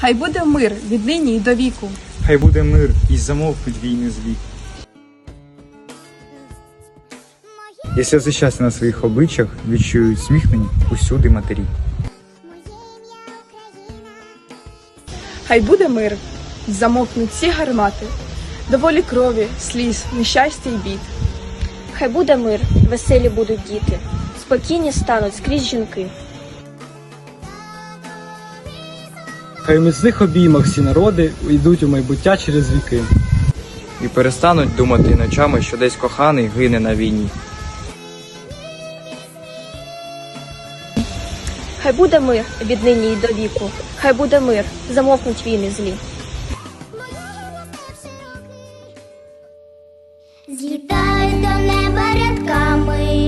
Хай буде мир віднині й до віку. Хай буде мир і замовкнуть війни злі. І сльози щастя на своїх обличчях відчують сміхнені усюди матері. Хай буде мир, замовкнуть всі гармати, доволі крові, сліз, нещастя й бід. Хай буде мир, веселі будуть діти, спокійні стануть скрізь жінки. Хай у міцних обіймах всі народи йдуть у майбуття через віки. І перестануть думати ночами, що десь коханий гине на війні. Хай буде мир віднині й до віку. Хай буде мир, замовкнуть війни злі. Злітай до неба рядками.